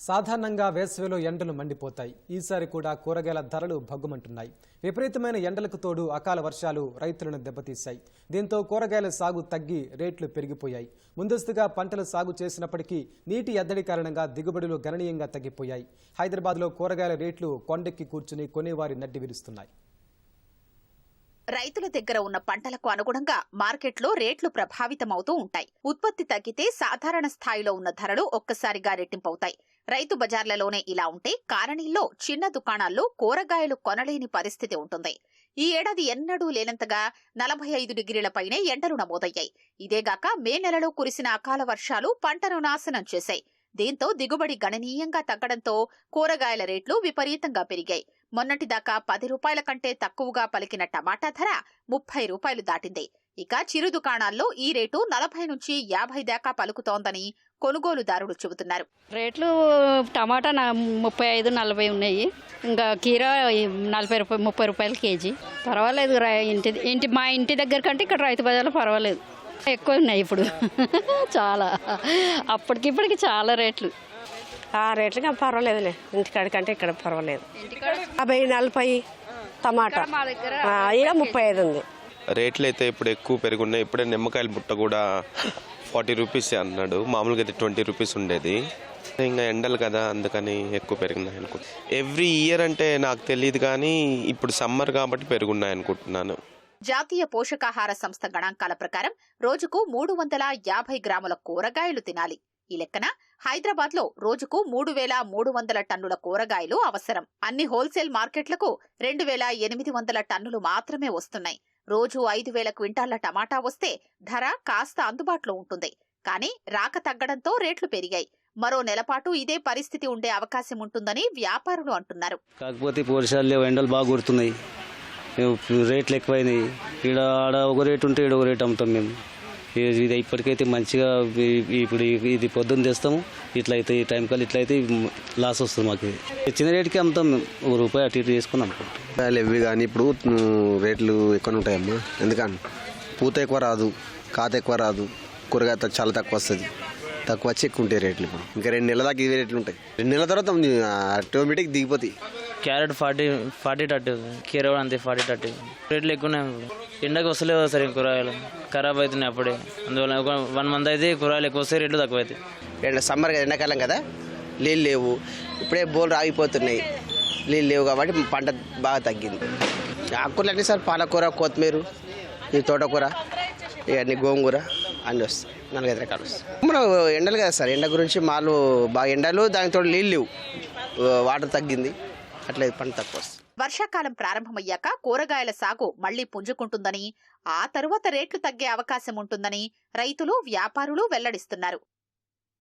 సాధారణంగా వేసవిలో ఎండలు మండిపోతాయి. ఈసారి కూడా కూరగాయల ధరలు భగ్గుమంటున్నాయి. విపరీతమైన ఎండలకు తోడు అకాల వర్షాలు రైతులను దెబ్బతీశాయి. దీంతో కూరగాయల సాగు తగ్గి రేట్లు పెరిగిపోయాయి. ముందస్తుగా పంటలు సాగు చేసినప్పటికీ నీటి ఎద్దడి కారణంగా దిగుబడులు గణనీయంగా తగ్గిపోయాయి. హైదరాబాద్లో కూరగాయల రేట్లు కొండెక్కి కూర్చుని కొనేవారి నడ్డి విరుస్తున్నాయి. రైతుల దగ్గర ఉన్న పంటలకు అనుగుణంగా మార్కెట్లో రేట్లు ప్రభావితమవుతూ ఉంటాయి. ఉత్పత్తి తగ్గితే సాధారణ స్థాయిలో ఉన్న ధరలు ఒక్కసారిగా రెట్టింపవుతాయి. రైతు బజార్లలోనే ఇలా ఉంటే కాలనీల్లో చిన్న దుకాణాల్లో కూరగాయలు కొనలేని పరిస్థితి ఉంటుంది. ఈ ఏడాది ఎన్నడూ లేనంతగా నలభై ఐదు డిగ్రీల పైనే ఎండలు నమోదయ్యాయి. ఇదేగాక మే నెలలో కురిసిన అకాల వర్షాలు పంటను నాశనం చేశాయి. దీంతో దిగుబడి గణనీయంగా తగ్గడంతో కూరగాయల రేట్లు విపరీతంగా పెరిగాయి. మొన్నటిదాకా పది రూపాయల కంటే తక్కువగా పలికిన టమాటా ధర ముప్పై రూపాయలు దాటింది. ఇక చిరు దుకాణాల్లో ఈ రేటు నలభై నుంచి యాభై దాకా పలుకుతోందని కొనుగోలుదారులు చెబుతున్నారు. రేట్లు టమాటా నా ముప్పై ఐదు నలభై ఉన్నాయి. ఇంకా కీరా నలభై రూపాయలు ముప్పై రూపాయలు కేజీ. పర్వాలేదు రా- ఇంటి ఇంటి మా ఇంటి దగ్గర కంటే ఇక్కడ రైతు బజార్లో పర్వాలేదు. ఎక్కువ ఉన్నాయి ఇప్పుడు. చాలా. అప్పటికిప్పటికి చాలా రేట్లు. ఆ రేట్లుగా పర్వాలేదులే. ఇంటికాడికంటే ఇక్కడ పర్వాలేదు. యాభై నలభై టమాటా. ఆ, ఇక ముప్పై ఐదు ఉంది. రేట్లు అయితే ఇప్పుడు ఎక్కువ పెరుగున్నాయి. ఇప్పుడే నిమ్మకాయల బుట్ట కూడా ఫార్టీ రూపీస్ అన్నాడు. మామూలుగా అయితే ట్వంటీ రూపీస్ ఉండేది. ఇంకా ఎండలు కదా అందుకని ఎక్కువ పెరిగినాయి అనుకుంటా. ఎవ్రీ ఇయర్ అంటే నాకు తెలియదు కానీ ఇప్పుడు సమ్మర్ కాబట్టి పెరుగున్నాయి అనుకుంటున్నాను. జాతీయ పోషకాహార సంస్థ గణాంకాల ప్రకారం రోజుకు మూడు వందల యాభై గ్రాముల కూరగాయలు తినాలి. ఈ లెక్కన హైదరాబాద్లో రోజుకు మూడు వేల మూడు వందల టన్నుల కూరగాయలు అవసరం. అన్ని హోల్సేల్ మార్కెట్లకు రెండు వేల ఎనిమిది వందల టన్నులు మాత్రమే వస్తున్నాయి. రోజు ఐదు వేల క్వింటాళ్ళ టమాటా వస్తే ధర కాస్త అందుబాటులో ఉంటుంది. కానీ రాక తగ్గడంతో రేట్లు పెరిగాయి. మరో నెలపాటు ఇదే పరిస్థితి ఉండే అవకాశం ఉంటుందని వ్యాపారులు అంటున్నారు. కాకపోతే వర్షాలు లేవు ఎండలు బాగా కొడుతున్నాయి. ఇవి రేట్లు ఎక్కువైనాయి. ఇక్కడ ఆడ ఒక రేటు ఉంటే ఇక్కడ ఒక రేటు అమ్ముతాం మేము. ఇది ఇప్పటికైతే మంచిగా ఇప్పుడు ఇది పొద్దున్న తెస్తాము ఇట్లా అయితే ఈ టైం కల్లా ఇట్లా అయితే లాస్ వస్తుంది మాకు. చిన్న రేటుకి అమ్ముతాం మేము. ఒక రూపాయి అటు ఇటు చేసుకుని అమ్ముకుంటాం కూరగాయలు ఇవి కానీ ఇప్పుడు రేట్లు ఎక్కువ ఉంటాయమ్మా. ఎందుకని? పూత ఎక్కువ రాదు కాత ఎక్కువ రాదు కూరగాయ చాలా తక్కువ వస్తుంది. తక్కువ వచ్చి ఎక్కువ ఉంటాయి రేట్లు ఇప్పుడు. ఇంకా రెండు నెలల దాకా ఇవే రేట్లు ఉంటాయి. రెండు నెలల తర్వాత ఆటోమేటిక్ దిగిపోతాయి. క్యారెట్ ఫార్టీ ఫార్టీ థర్టీ కీర కూడా అంతే ఫార్టీ థర్టీ రేట్లు ఎక్కువ ఉన్నాయి ఎండకు వస్తలేవు సరే కూరగాయలు. ఖరాబ్ అవుతున్నాయి అప్పుడే. అందువల్ల ఒక వన్ మంత్ అయితే కూరగాయలు ఎక్కువ వస్తాయి రేట్లు తక్కువ అవుతాయి. ఎండ సమ్మర్ కదా ఎండాకాలం కదా? నీళ్ళు లేవు. ఇప్పుడే బోర్లు ఆగిపోతున్నాయి. నీళ్ళు లేవు కాబట్టి పంట బాగా తగ్గింది. ఆకుకూరలు అన్నీ సార్? పాలకూర కొత్తిమీర ఈ తోటకూర ఇవన్నీ గోంగూర. అన్నీ వస్తాయి. నాలుగైదు రకాలు వస్తాయి. మనం ఎండలు కదా సార్. ఎండ గురించి మాలు బాగా ఎండలు దానితో నీళ్ళు లేవు. వాటర్ తగ్గింది. అట్లా పంట తక్కువ వస్తుంది. వర్షాకాలం ప్రారంభమయ్యాక కూరగాయల సాగు మళ్ళీ పుంజుకుంటుందని ఆ తరువాత రేట్లు తగ్గే అవకాశం ఉంటుందని రైతులు వ్యాపారులు వెల్లడిస్తున్నారు.